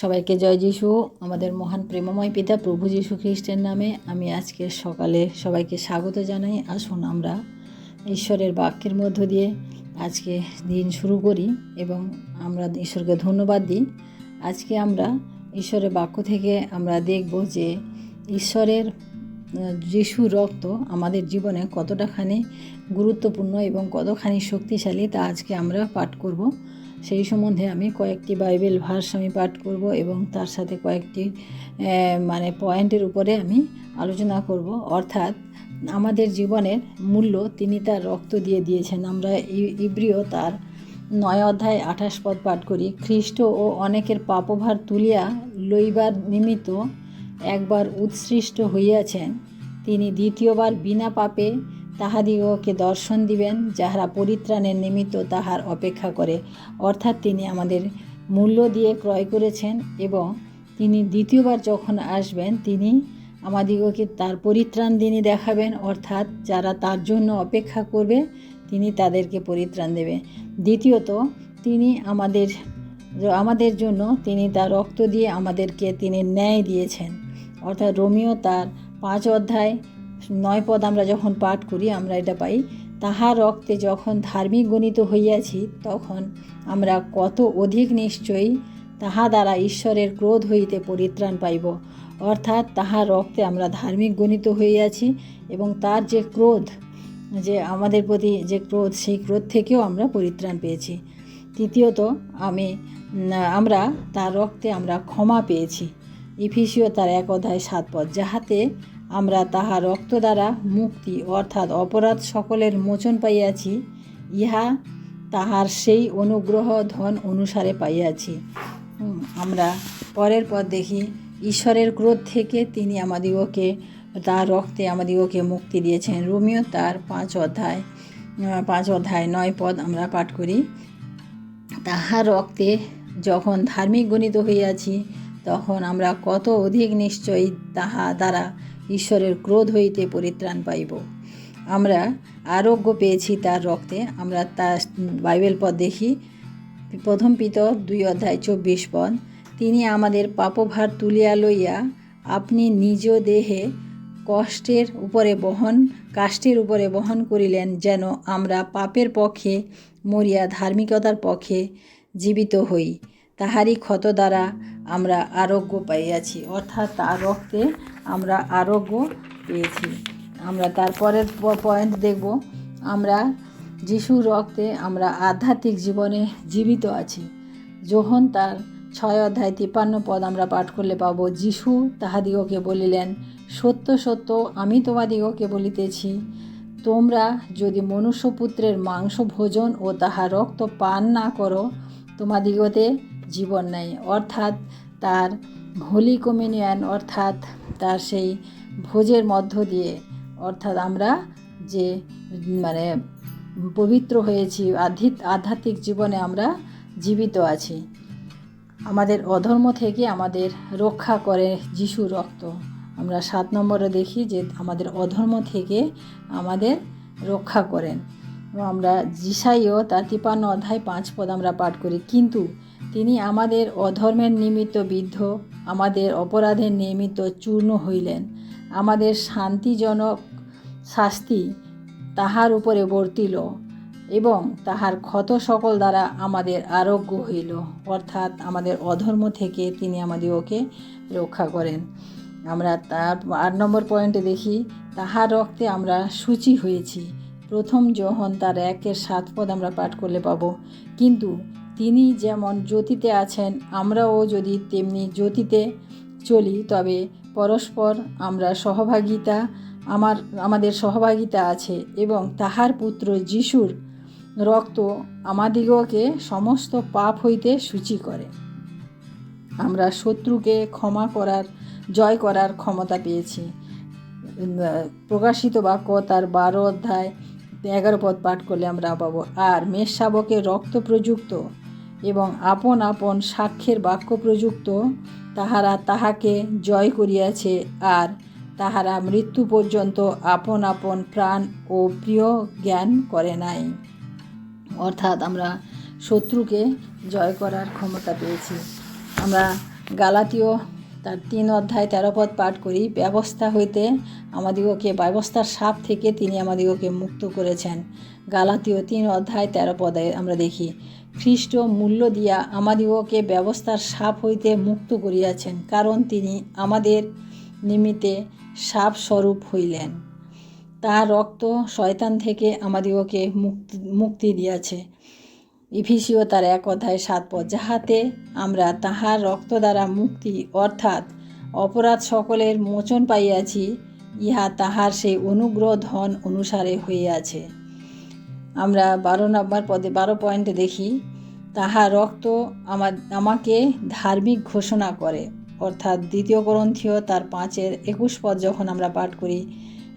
সবাইকে জয় যিশু। আমাদের মহান প্রেমময় পিতা প্রভু যিশু খ্রিস্টের নামে আমি আজকে সকালে সবাইকে স্বাগত জানাই। আসুন আমরা ঈশ্বরের বাক্যের মধ্য দিয়ে আজকে দিন শুরু করি এবং আমরা ঈশ্বরকে ধন্যবাদ দিই। আজকে আমরা ঈশ্বরের বাক্য থেকে আমরা দেখব যে ঈশ্বরের যিশু রক্ত আমাদের জীবনে কতটাখানি গুরুত্বপূর্ণ এবং কতখানি শক্তিশালী তা আজকে আমরা পাঠ করব। সেই সম্বন্ধে আমি কয়েকটি বাইবেল ভার্স আমি পাঠ করব এবং তার সাথে কয়েকটি মানে পয়েন্টের উপরে আমি আলোচনা করব। অর্থাৎ আমাদের জীবনের মূল্য তিনি তার রক্ত দিয়ে দিয়েছেন। আমরা ইব্রিয় তার নয় অধ্যায় আঠাশ পদ পাঠ করি, খ্রিস্ট ও অনেকের পাপভার তুলিয়া লইবার নিমিত্ত একবার উৎসৃষ্ট হইয়াছেন। তিনি দ্বিতীয়বার বিনা পাপে তাহাদিগকে দর্শন দিবেন, যাহারা পরিত্রাণের নিমিত্ত তাহার অপেক্ষা করে। অর্থাৎ তিনি আমাদের মূল্য দিয়ে ক্রয় করেছেন এবং তিনি দ্বিতীয়বার যখন আসবেন, তিনি আমাদিগকে তার পরিত্রাণ দিনই দেখাবেন। অর্থাৎ যারা তার জন্য অপেক্ষা করবে, তিনি তাদেরকে পরিত্রাণ দেবে। দ্বিতীয়ত, তিনি আমাদের আমাদের জন্য তিনি তার রক্ত দিয়ে আমাদেরকে তিনি ন্যায় দিয়েছেন। অর্থাৎ রোমিও তার পাঁচ অধ্যায় নয় পদ আমরা যখন পাঠ করি, আমরা এটা পাই, তাহার রক্তে যখন ধার্মিক গণিত হইয়াছি, তখন আমরা কত অধিক নিশ্চয়ই তাহা দ্বারা ঈশ্বরের ক্রোধ হইতে পরিত্রাণ পাইব। অর্থাৎ তাহার রক্তে আমরা ধার্মিক গণিত হইয়াছি এবং তার যে ক্রোধ, যে আমাদের প্রতি যে ক্রোধ, সেই ক্রোধ থেকেও আমরা পরিত্রাণ পেয়েছি। তৃতীয়ত, আমি, আমরা তার রক্তে আমরা ক্ষমা পেয়েছি। ইফিসিও তার এক অধ্যায় সাত পদ, যাহাতে আমরা তাহার রক্ত দ্বারা মুক্তি, অর্থাৎ অপরাধ সকলের মোচন পাইয়াছি, ইহা তাহার সেই অনুগ্রহ ধন অনুসারে পাইয়াছি। আমরা পরের পর দেখি। ঈশ্বরের ক্রোধ থেকে তিনি আমাদিগকে তার রক্তে আমাদিগকে মুক্তি দিয়েছেন। রোমিও তার পাঁচ অধ্যায় পাঁচ অধ্যায় নয় পদ আমরা পাঠ করি। তাহার রক্তে যখন ধার্মিক গণিত হইয়াছি, তখন আমরা কত অধিক নিশ্চয়ই তাহা দ্বারা ঈশ্বরের ক্রোধ হইতে পরিত্রাণ পাইব। আমরা আরোগ্য পেয়েছি তার রক্তে। আমরা তার বাইবেল পদ দেখি। প্রথম পিত দুই অধ্যায় চব্বিশ পদ। তিনি আমাদের পাপভার তুলিয়া লইয়া আপনি নিজ দেহে কষ্টের উপরে বহন, কাষ্টের উপরে বহন করিলেন যেন আমরা পাপের পক্ষে, মরিয়া ধার্মিকতার পক্ষে জীবিত হই। তাহারই ক্ষত দ্বারা আমরা আরোগ্য পাইয়াছি, অর্থাৎ তার রক্তে আমরা আরোগ্য পেয়েছি। আমরা তারপরের পয়েন্ট দেখব, আমরা যিশুর রক্তে আমরা আধ্যাত্মিক জীবনে জীবিত আছি। যখন তার ছয় অধ্যায় তিপ্পান্ন পদ আমরা পাঠ করলে পাবো, যিশু তাহাদিগকে বলিলেন, সত্য সত্য, আমি তোমাদিগকে বলিতেছি, তোমরা যদি মনুষ্যপুত্রের মাংস ভোজন ও তাহা রক্ত পান না করো, তোমাদিগতে জীবন নেই অর্থাৎ তার হোলি কমিউনিয়ন, অর্থাৎ তার সেই ভোজের মধ্য দিয়ে, অর্থাৎ আমরা যে মানে পবিত্র হয়েছি আধ্যাত্মিক জীবনে আমরা জীবিত আছি। আমাদের অধর্ম থেকে আমাদের রক্ষা করে যিশু রক্ত। আমরা সাত নম্বরে দেখি যে, আমাদের অধর্ম থেকে আমাদের রক্ষা করেন। আমরা জিসাইও তার তিপান্ন অধ্যায় পাঁচ পদ আমরা পাঠ করি। কিন্তু তিনি আমাদের অধর্মের নিমিত্ত বিদ্ধ, আমাদের অপরাধের নিমিত্ত চূর্ণ হইলেন। আমাদের শান্তিজনক শাস্তি তাহার উপরে বর্তিল এবং তাহার ক্ষত সকল দ্বারা আমাদের আরোগ্য হইল। অর্থাৎ আমাদের অধর্ম থেকে তিনি আমাদের ওকে রক্ষা করেন। আমরা তার আট নম্বর পয়েন্টে দেখি, তাহার রক্তে আমরা সূচি হয়েছি। প্রথম যোহন তার একের সাত পদ আমরা পাঠ করলে পাব। কিন্তু তিনি যেমন জ্যোতিতে আছেন, আমরাও যদি তেমনি জ্যোতিতে চলি, তবে পরস্পর আমরা সহভাগিতা, আমার, আমাদের সহভাগিতা আছে এবং তাহার পুত্র যিশুর রক্ত আমাদিগকে সমস্ত পাপ হইতে সূচি করে। আমরা শত্রুকে ক্ষমা করার, জয় করার ক্ষমতা পেয়েছি। প্রকাশিত বাক্য তার বারো অধ্যায় এগারো পদ পাঠ করলে আমরা পাবো, আর মেষ শাবকের রক্ত প্রযুক্ত এবং আপন আপন সাক্ষ্যের বাক্য প্রযুক্ত, তাহারা তাহাকে জয় করিয়াছে আর তাহারা মৃত্যু পর্যন্ত আপন আপন প্রাণ ও প্রিয় জ্ঞান করে নাই। অর্থাৎ আমরা শত্রুকে জয় করার ক্ষমতা পেয়েছি। আমরা গালাতীয় তার তিন অধ্যায় তেরো পদ পাঠ করি, ব্যবস্থা হইতে আমাদিগকে ব্যবস্থার সাপ থেকে তিনি আমাদিগকে মুক্ত করেছেন। গালাতীয় তিন অধ্যায় তেরো পদে আমরা দেখি খ্রিস্ট মূল্য দিয়া আমাদিগকে ব্যবস্থার সাপ হইতে মুক্ত করিয়াছেন, কারণ তিনি আমাদের নিমিত্তে সাপ স্বরূপ হইলেন। তার রক্ত শয়তান থেকে আমাদিগকে মুক্তি মুক্তি দিয়াছে। ইফিসিও তার এক অধ্যায় সাত পদ, যাহাতে আমরা তাহার রক্ত দ্বারা মুক্তি, অর্থাৎ অপরাধ সকলের মোচন পাইয়াছি, ইহা তাহার সেই অনুগ্রহ ধন অনুসারে হইয়াছে। আমরা বারো নম্বর পদে, বারো পয়েন্টে দেখি তাহার রক্ত আমার, আমাকে ধার্মিক ঘোষণা করে। অর্থাৎ দ্বিতীয় গ্রন্থীয় তার পাঁচের একুশ পদ যখন আমরা পাঠ করি,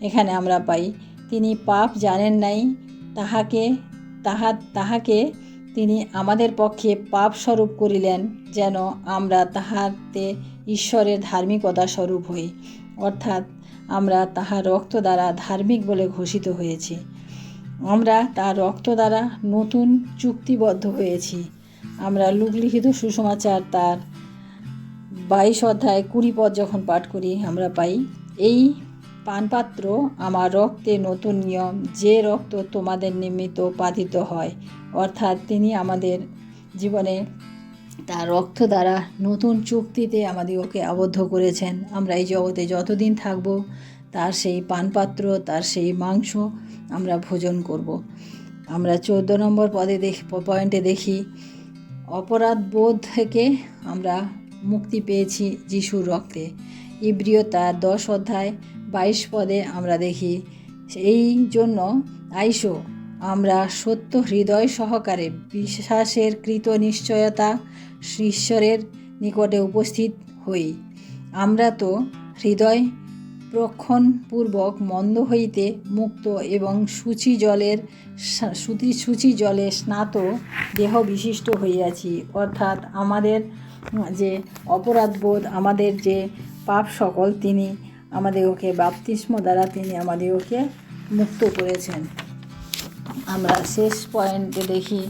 এখানে আমরা পাই, তিনি পাপ জানেন নাই, তাহাকে, তাহা, তাহাকে তিনি আমাদের পক্ষে পাপ স্বরূপ করিলেন, যেন আমরা তাহাতে ঈশ্বরের ধার্মিকতা স্বরূপ হই। অর্থাৎ আমরা তাহার রক্ত দ্বারা ধার্মিক বলে ঘোষিত হয়েছি। আমরা তার রক্ত দ্বারা নতুন চুক্তিবদ্ধ হয়েছি। আমরা লুকলিখিত সুসমাচার তার বাইশ অধ্যায় কুড়ি পদ যখন পাঠ করি, আমরা পাই, এই পানপাত্র আমার রক্তে নতুন নিয়ম, যে রক্ত তোমাদের নিমিত্ত পাতিত হয়, অর্থাৎ তিনি আমাদের জীবনে তার রক্ত দ্বারা নতুন চুক্তিতে আমাদিগকে আবদ্ধ করেছেন। আমরা এই জগতে যতদিন থাকব তার সেই পানপাত্র, তার সেই মাংস আমরা ভোজন করব। আমরা চৌদ্দ নম্বর পদে দেখি, পয়েন্টে দেখি, অপরাধ বোধ থেকে আমরা মুক্তি পেয়েছি যিশুর রক্তে ইব্রিয় তার দশ অধ্যায় বাইশ পদে আমরা দেখি, এই জন্য আইসো, আমরা সত্য হৃদয় সহকারে বিশ্বাসের কৃত নিশ্চয়তা ঈশ্বরের নিকটে উপস্থিত হই আমরা তো হৃদয় প্রক্ষণপূর্বক মন্দ হইতে মুক্ত এবং সূচি জলের সুতি, সূচি জলে স্নাত দেহ বিশিষ্ট হইয়াছি। অর্থাৎ আমাদের যে অপরাধবোধ, আমাদের যে পাপ সকল, তিনি আমাদেরকে বাপতিস্ম দ্বারা তিনি আমাদেরকে মুক্ত করেছেন। আমরা শেষ পয়েন্টে দেখি,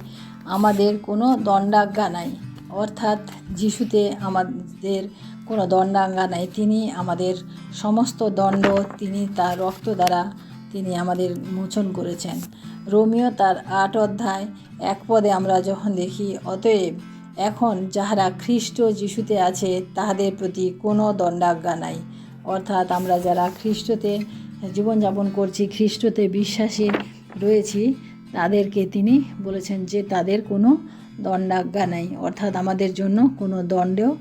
আমাদের কোনো দণ্ডাজ্ঞা নাই। অর্থাৎ যিশুতে আমাদের কোনো দণ্ডাজ্ঞা নাই, তিনি আমাদের সমস্ত দণ্ড, তিনি তার রক্ত দ্বারা তিনি আমাদের মোচন করেছেন। রোমিও তার আট অধ্যায় এক পদে আমরা যখন দেখি, অতএব এখন যাহারা খ্রিস্ট যিশুতে আছে, তাহাদের প্রতি কোনো দণ্ডাজ্ঞা নাই। অর্থাৎ আমরা যারা খ্রিস্টতে জীবনযাপন করছি, খ্রিস্টতে বিশ্বাসী রয়েছি, তাদেরকে তিনি বলেছেন যে তাদের কোনো দণ্ডাজ্ঞা নাই অর্থাৎ আমাদের জন্য কোনো দণ্ডেও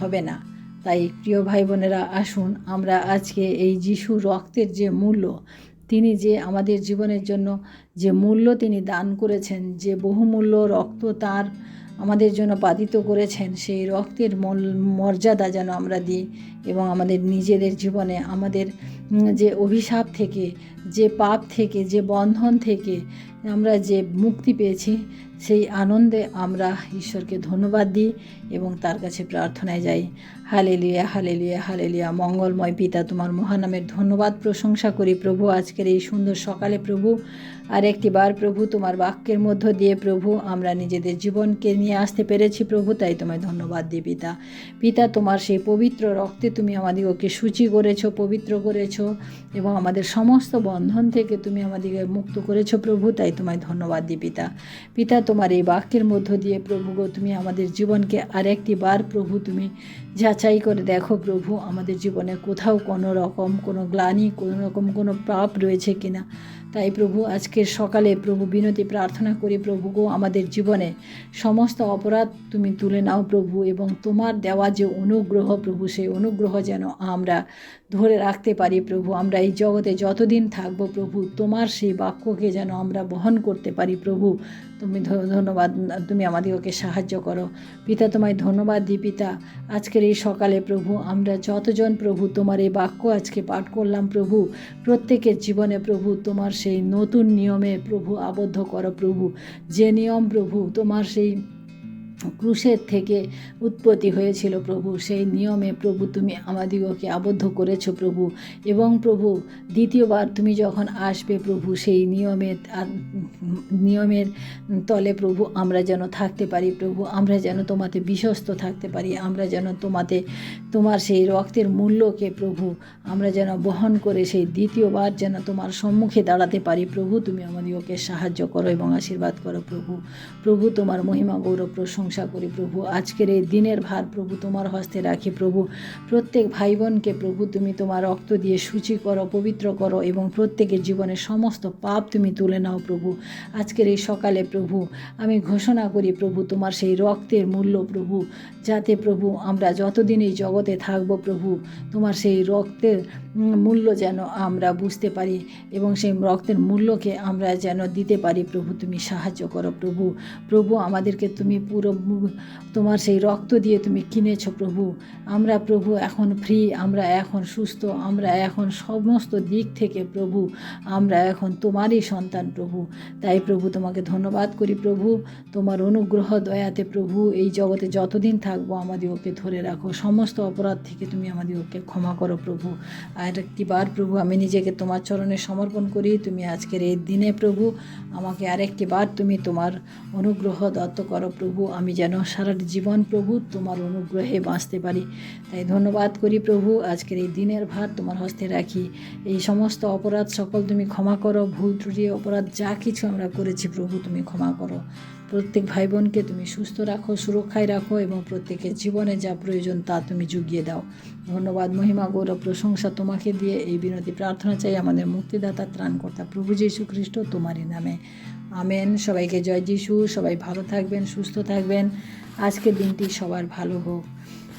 হবে না। তাই প্রিয় ভাই বোনেরা আসুন আমরা আজকে এই যিশু রক্তের যে মূল্য, তিনি যে আমাদের জীবনের জন্য যে মূল্য তিনি দান করেছেন, যে বহুমূল্য রক্ত তার আমাদের জন্য পাতিত করেছেন, সেই রক্তের মর্যাদা যেন আমরা দিই এবং আমাদের নিজেদের জীবনে আমাদের যে অভিশাপ থেকে, যে পাপ থেকে, যে বন্ধন থেকে আমরা যে মুক্তি পেয়েছি, সেই আনন্দে আমরা ঈশ্বরকে ধন্যবাদ দিই এবং তার কাছে প্রার্থনায় যাই। Hallelujah hallelujah hallelujah. মঙ্গলময় পিতা, তোমার মহানামের ধন্যবাদ প্রশংসা করি। প্রভু, আজকের এই সুন্দর সকালে প্রভু আর একটি বার প্রভু, তোমার বাক্যের মধ্য দিয়ে প্রভু, আমরা নিজেদের জীবনকে নিয়ে আসতে পেরেছি প্রভু, তাই তোমায় ধন্যবাদ দিই পিতা। পিতা, তোমার সেই পবিত্র রক্তে তুমি আমাদিগকে সূচি করেছ, পবিত্র করেছ, এবং আমাদের সমস্ত বন্ধন থেকে তুমি আমাদেরকে মুক্ত করেছ প্রভু, তাই তোমায় ধন্যবাদ দিই পিতা। পিতা, তোমার এই বাক্যের মধ্য দিয়ে প্রভু গো, তুমি আমাদের জীবনকে আর একটি বার প্রভু, তুমি যাচাই করে দেখো প্রভু, আমাদের জীবনে কোথাও কোনো রকম কোনো গ্লানি, কোনো রকম কোনো পাপ রয়েছে কিনা। তাই প্রভু আজকের সকালে প্রভু বিনতি প্রার্থনা করি, প্রভু গো, আমাদের জীবনে সমস্ত অপরাধ তুমি তুলে নাও প্রভু এবং তোমার দেওয়া যে অনুগ্রহ প্রভু, সেই অনুগ্রহ যেন আমরা ধরে রাখতে পারি প্রভু। আমরা এই জগতে যতদিন থাকব প্রভু, তোমার সেই বাক্যকে যেন আমরা বহন করতে পারি প্রভু। তুমি ধন্যবাদ, তুমি আমাদেরকে সাহায্য করো। পিতা, তোমায় ধন্যবাদ দি পিতা। আজকের এই সকালে প্রভু, আমরা যতজন প্রভু তোমার এই বাক্য আজকে পাঠ করলাম প্রভু, প্রত্যেকের জীবনে প্রভু তোমার সেই নতুন নিয়মে প্রভু আবদ্ধ করো প্রভু। যে নিয়ম প্রভু তোমার সেই ক্রুশের থেকে উৎপত্তি হয়েছিল প্রভু। সেই নিয়মে প্রভু তুমি আমাদিগকে আবদ্ধ করেছ প্রভু এবং প্রভু দ্বিতীয়বার তুমি যখন আসবে প্রভু, সেই নিয়মের নিয়মের তলে প্রভু আমরা যেন থাকতে পারি প্রভু, আমরা যেন তোমাতে বিশ্বস্ত থাকতে পারি, আমরা যেন তোমাতে তোমার সেই রক্তের মূল্যকে প্রভু, আমরা যেন বহন করে সেই দ্বিতীয়বার যেন তোমার সম্মুখে দাঁড়াতে পারি প্রভু, তুমি আমাদিগকে সাহায্য করো এবং আশীর্বাদ করো প্রভু। প্রভু তোমার মহিমা গৌরব প্রশংসা করি প্রভু। আজকের এই দিনের ভার প্রভু তোমার হস্তে রাখি প্রভু। প্রত্যেক ভাই বোনকে প্রভু, তুমি তোমার রক্ত দিয়ে সূচি করো, পবিত্র করো এবং প্রত্যেকের জীবনের সমস্ত পাপ তুমি তুলে নাও প্রভু। আজকের এই সকালে প্রভু, আমি ঘোষণা করি প্রভু, তোমার সেই রক্তের মূল্য প্রভু, যাতে প্রভু আমরা যতদিন এই জগতে থাকব প্রভু, তোমার সেই রক্তের মূল্য যেন আমরা বুঝতে পারি এবং সেই রক্তের মূল্যকে আমরা যেন দিতে পারি প্রভু, তুমি সাহায্য করো প্রভু। প্রভু, আমাদেরকে তুমি পুরো তোমার সেই রক্ত দিয়ে তুমি কিনেছো প্রভু। আমরা প্রভু এখন ফ্রি আমরা এখন সুস্থ, আমরা এখন সমস্ত দিক থেকে প্রভু, আমরা এখন তোমারই সন্তান প্রভু। তাই প্রভু, তোমাকে ধন্যবাদ করি প্রভু। তোমার অনুগ্রহ, দয়াতে প্রভু, এই জগতে যতদিন থাকব আমাদিগকে ধরে রাখো। সমস্ত অপরাধ থেকে তুমি আমাদিগকে ক্ষমা করো প্রভু। আর একটিবার প্রভু, আমি নিজেকে তোমার চরণে সমর্পণ করি। তুমি আজকের এই দিনে প্রভু, আমাকে আরেকটি বার তুমি তোমার অনুগ্রহ দত্ত করো প্রভু। আমি যেন সারা জীবন প্রভু তোমার অনুগ্রহে বাঁচতে পারি। তাই ধন্যবাদ করি প্রভু, আজকের এই দিনের ভার তোমার হস্তে রাখি। এই সমস্ত অপরাধ সকল তুমি ক্ষমা করো, ভুল ত্রুটি, অপরাধ যা কিছু আমরা করেছি প্রভু তুমি ক্ষমা করো। প্রত্যেক ভাই বোনকে তুমি সুস্থ রাখো, সুরক্ষায় রাখো এবং প্রত্যেকের জীবনে যা প্রয়োজন তা তুমি জুগিয়ে দাও। ধন্যবাদ, মহিমা, গৌরব, প্রশংসা তোমাকে দিয়ে এই বিনতি প্রার্থনা চাই আমাদের মুক্তিদাতা, ত্রাণকর্তা প্রভু যীশু খ্রিস্ট তোমারই নামে। আমেন। সবাইকে জয় যিশু। সবাই ভালো থাকবেন, সুস্থ থাকবেন। আজকের দিনটি সবার ভালো হোক।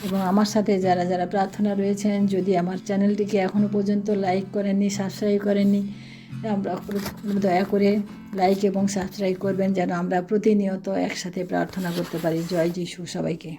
এবং আমার সাথে যারা যারা প্রার্থনা রয়েছেন, যদি আমার চ্যানেলটিকে এখনও পর্যন্ত লাইক করেননি, সাবস্ক্রাইব করেননি, আমরা দয়া করে লাইক এবং সাবস্ক্রাইব করবেন যেন আমরা প্রতিনিয়ত একসাথে প্রার্থনা করতে পারি। জয় যিশু সবাইকে।